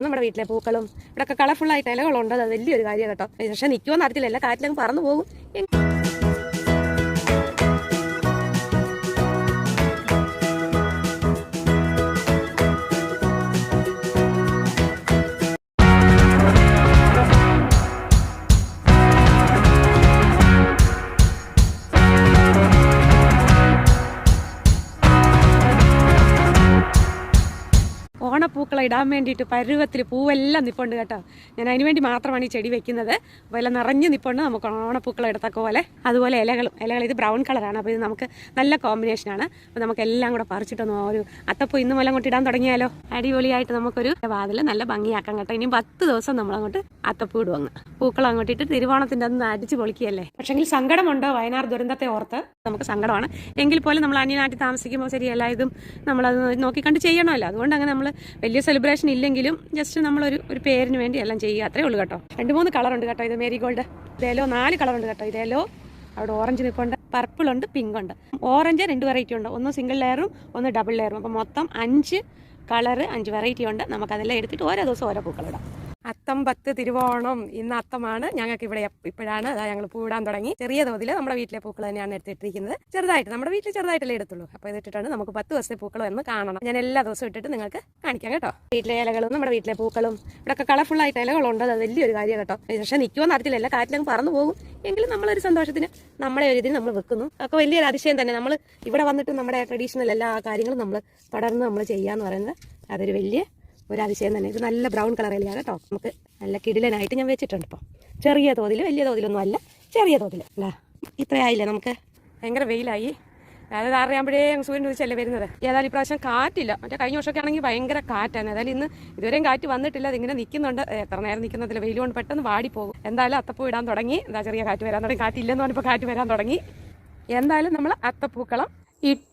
നമ്മുടെ വീട്ടിലെ പൂക്കളും ഇവിടെയൊക്കെ കളർഫുൾ ആയിട്ട് ഇലകളുണ്ട്. അത് വലിയൊരു കാര്യം കേട്ടോ. പക്ഷെ നിൽക്കുമെന്ന് അറിയത്തില്ല. എല്ലാ കാറ്റിലങ്ങ് പറന്നു പോകും. ഓണപ്പൂക്കളെ ഇടാൻ വേണ്ടിയിട്ട് പരുവത്തിൽ പൂവെല്ലാം നിപ്പുണ്ട് കേട്ടോ. ഞാൻ അതിന് വേണ്ടി മാത്രമാണ് ഈ ചെടി വെക്കുന്നത്. അപ്പോൾ എല്ലാം നിറഞ്ഞ് നിപ്പുണ്ട്. നമുക്ക് ഓണപ്പൂക്കളെ എടുത്തൊക്കെ പോലെ. അതുപോലെ ഇലകളും. ഇലകൾ ഇത് ബ്രൗൺ കളറാണ്. അപ്പോൾ ഇത് നമുക്ക് നല്ല കോമ്പിനേഷനാണ് അപ്പോൾ നമുക്ക് എല്ലാം കൂടെ പറിച്ചിട്ടൊന്ന് ഒരു അത്തപ്പൂ ഇന്ന് മുതൽ അങ്ങോട്ട് ഇടാൻ തുടങ്ങിയാലോ? അടിപൊളിയായിട്ട് നമുക്കൊരു വാതിൽ നല്ല ഭംഗിയാക്കാം കേട്ടോ. ഇനി പത്ത് ദിവസം നമ്മളങ്ങോട്ട് അത്തപ്പൂ ഇടും അങ്ങ്. പൂക്കൾ അങ്ങോട്ട് ഇട്ട് തിരുവോണത്തിന്റെ അന്ന് അടിച്ച് പൊളിക്കുകയല്ലേ? പക്ഷെങ്കിൽ സങ്കടമുണ്ടോ വയനാട് ദുരന്തത്തെ ഓർത്ത്? നമുക്ക് സങ്കടമാണ്. എങ്കിൽ പോലും നമ്മൾ അന്യനാട്ടിൽ താമസിക്കുമ്പോൾ ശരിയല്ല ഇതും നമ്മളത് നോക്കിക്കണ്ട് ചെയ്യണമല്ലോ. അതുകൊണ്ട് അങ്ങനെ നമ്മൾ വലിയ സെലിബ്രേഷൻ ഇല്ലെങ്കിലും ജസ്റ്റ് നമ്മളൊരു ഒരു പേരിന് വേണ്ടി എല്ലാം ചെയ്യുക. അത്രേ ഉള്ളൂ കേട്ടോ. രണ്ട് മൂന്ന് കളറുണ്ട് കേട്ടോ. ഇത് മേരി ഗോൾഡ് ഇതേലോ നാല് കളറുണ്ട് കേട്ടോ. ഇതേലോ അവിടെ ഓറഞ്ച് നിൽപ്പുണ്ട് പർപ്പിൾ ഉണ്ട് പിങ്ക് ഉണ്ട്. ഓറഞ്ച് രണ്ട് വെറൈറ്റി ഉണ്ട്. ഒന്ന് സിംഗിൾ ലെയറും ഒന്ന് ഡബിൾ ലെയറും അപ്പം മൊത്തം അഞ്ച് കളറ് അഞ്ച് വെറൈറ്റി ഉണ്ട്. നമുക്കതെല്ലാം എടുത്തിട്ട് ഓരോ ദിവസം ഓരോ പൂക്കളിടാം അത്തം പത്ത് തിരുവോണം ഇന്ന് അത്തമാണ് ഞങ്ങൾക്ക് ഇവിടെ ഇപ്പോഴാണ് അതാ ഞങ്ങൾ പൂവിടാൻ തുടങ്ങി. ചെറിയ തോതിൽ നമ്മുടെ വീട്ടിലെ പൂക്കൾ തന്നെയാണ് എടുത്തിട്ടിരിക്കുന്നത്. ചെറുതായിട്ട് നമ്മുടെ വീട്ടിൽ ചെറുതായിട്ടല്ലേ എടുത്തുള്ളൂ അപ്പോൾ ഇതിട്ടിട്ടാണ് നമുക്ക് പത്ത് ദിവസത്തെ പൂക്കൾ എന്ന് കാണണം. ഞാൻ എല്ലാ ദിവസവും ഇട്ടിട്ട് നിങ്ങൾക്ക് കാണിക്കാം കേട്ടോ. വീട്ടിലെ ഇലകളും നമ്മുടെ വീട്ടിലെ പൂക്കളും ഇവിടെയൊക്കെ കളർഫുൾ ആയിട്ട് ഇലകളുണ്ട്. അത് വലിയൊരു കാര്യം കേട്ടോ. പക്ഷേ നിൽക്കുമെന്ന് അറിയത്തില്ല. എല്ലാ കാറ്റിലങ്ങ് പറന്നു പോകും. എങ്കിലും നമ്മളൊരു സന്തോഷത്തിന് നമ്മളെ ഒരു ഇതിന് നമ്മൾ വെക്കുന്നു. ഒക്കെ വലിയൊരു അതിശയം തന്നെ. നമ്മൾ ഇവിടെ വന്നിട്ട് നമ്മുടെ ട്രഡീഷണൽ എല്ലാ കാര്യങ്ങളും നമ്മൾ തുടർന്ന് നമ്മൾ ചെയ്യാന്ന് പറയുന്നത് അതൊരു വലിയ ഒരു അതിശയം തന്നെ. ഇത് നല്ല ബ്രൗൺ കളറിലാണ് കേട്ടോ. നമുക്ക് നല്ല കിടിലനായിട്ട് ഞാൻ വെച്ചിട്ടുണ്ട് ഇപ്പോൾ ചെറിയ തോതിൽ വലിയ തോതിലൊന്നും അല്ല. ചെറിയ തോതിൽ അല്ല ഇത്രയായില്ലേ നമുക്ക്? ഭയങ്കര വെയിലായി. അതായത് അറിയാമ്പോഴേ സൂര്യൻ ഉദിച്ചല്ലേ വരുന്നത്? ഏതായാലും ഇപ്രാവശ്യം കാറ്റില്ല. മറ്റേ കഴിഞ്ഞ വർഷമൊക്കെ ആണെങ്കിൽ ഭയങ്കര കാറ്റാണ്. ഏതായാലും ഇന്ന് ഇതുവരെയും കാറ്റ് വന്നിട്ടില്ല. അതിങ്ങനെ നിൽക്കുന്നുണ്ട്. എത്ര നേരം നിൽക്കുന്നതിൽ വെയിൽ കൊണ്ട് പെട്ടെന്ന് വാടിപ്പോകും. എന്തായാലും അത്തപ്പൂ ഇടാൻ തുടങ്ങി. എന്താ ചെറിയ കാറ്റ് വരാൻ തുടങ്ങി? കാറ്റില്ലെന്ന് പറഞ്ഞപ്പോൾ കാറ്റ് വരാൻ തുടങ്ങി. എന്തായാലും നമ്മൾ അത്തപ്പൂക്കളം ഇട്ടു.